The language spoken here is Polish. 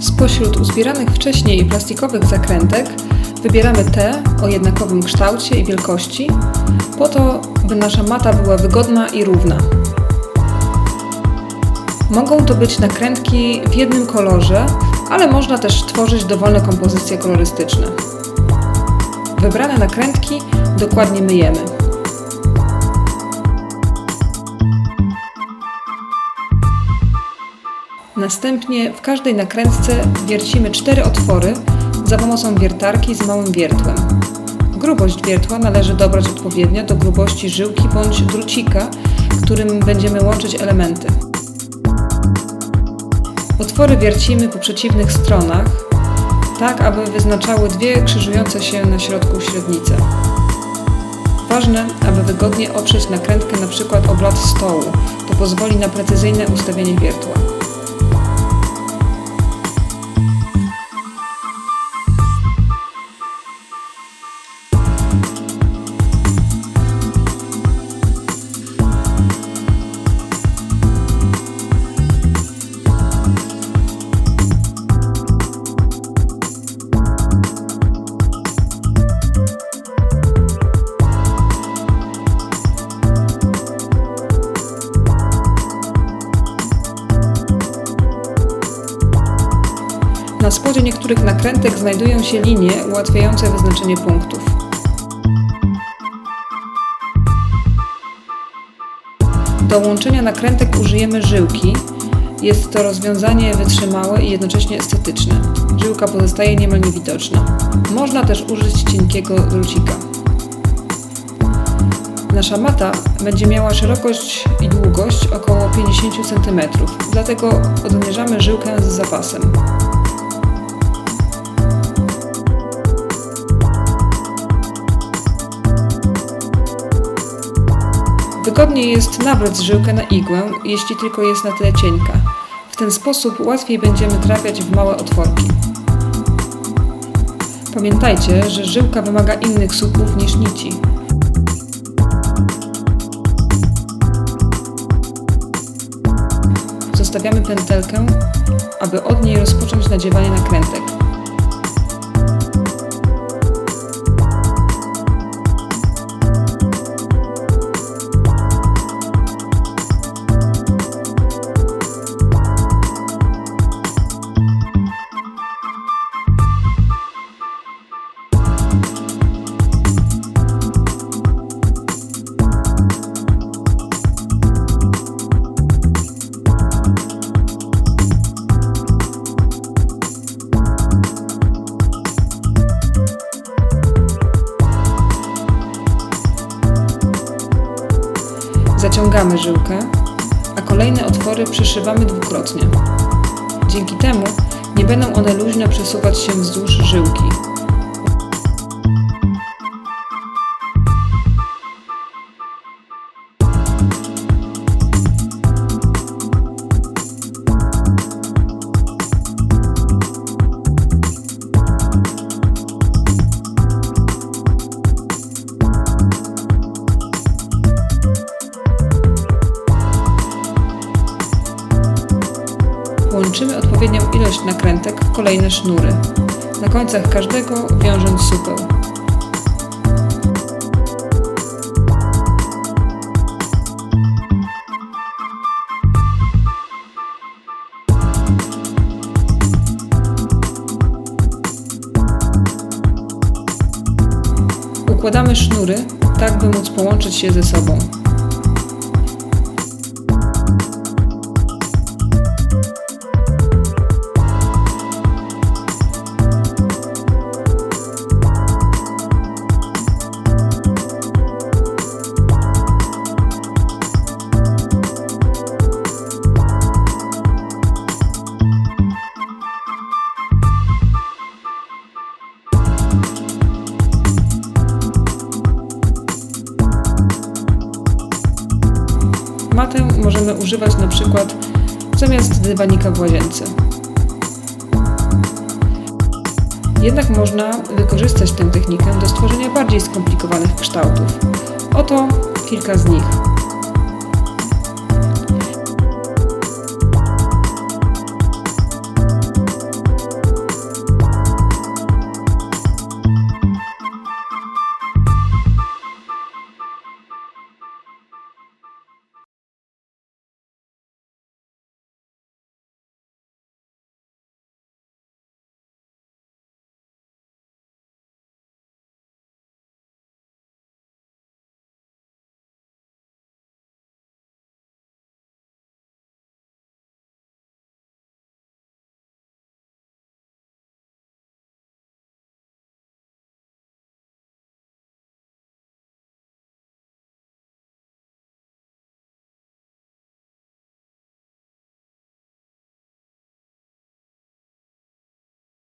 Spośród uzbieranych wcześniej plastikowych zakrętek wybieramy te o jednakowym kształcie i wielkości, po to, by nasza mata była wygodna i równa. Mogą to być nakrętki w jednym kolorze, ale można też tworzyć dowolne kompozycje kolorystyczne. Wybrane nakrętki dokładnie myjemy. Następnie w każdej nakrętce wiercimy cztery otwory za pomocą wiertarki z małym wiertłem. Grubość wiertła należy dobrać odpowiednio do grubości żyłki bądź drucika, którym będziemy łączyć elementy. Otwory wiercimy po przeciwnych stronach, tak aby wyznaczały dwie krzyżujące się na środku średnice. Ważne, aby wygodnie oprzeć nakrętkę np. o blat stołu. To pozwoli na precyzyjne ustawienie wiertła. Spodzie niektórych nakrętek znajdują się linie ułatwiające wyznaczenie punktów. Do łączenia nakrętek użyjemy żyłki. Jest to rozwiązanie wytrzymałe i jednocześnie estetyczne. Żyłka pozostaje niemal niewidoczna. Można też użyć cienkiego drucika. Nasza mata będzie miała szerokość i długość około 50 cm, dlatego odmierzamy żyłkę z zapasem. Wygodniej jest nawlec żyłkę na igłę, jeśli tylko jest na tyle cienka. W ten sposób łatwiej będziemy trafiać w małe otworki. Pamiętajcie, że żyłka wymaga innych słupów niż nici. Zostawiamy pętelkę, aby od niej rozpocząć nadziewanie nakrętek. Zaciągamy żyłkę, a kolejne otwory przyszywamy dwukrotnie. Dzięki temu nie będą one luźno przesuwać się wzdłuż żyłki. Łączymy odpowiednią ilość nakrętek w kolejne sznury. Na końcach każdego wiążąc supeł. Układamy sznury, tak by móc połączyć się ze sobą. Matę możemy używać na przykład zamiast dywanika w łazience. Jednak można wykorzystać tę technikę do stworzenia bardziej skomplikowanych kształtów. Oto kilka z nich.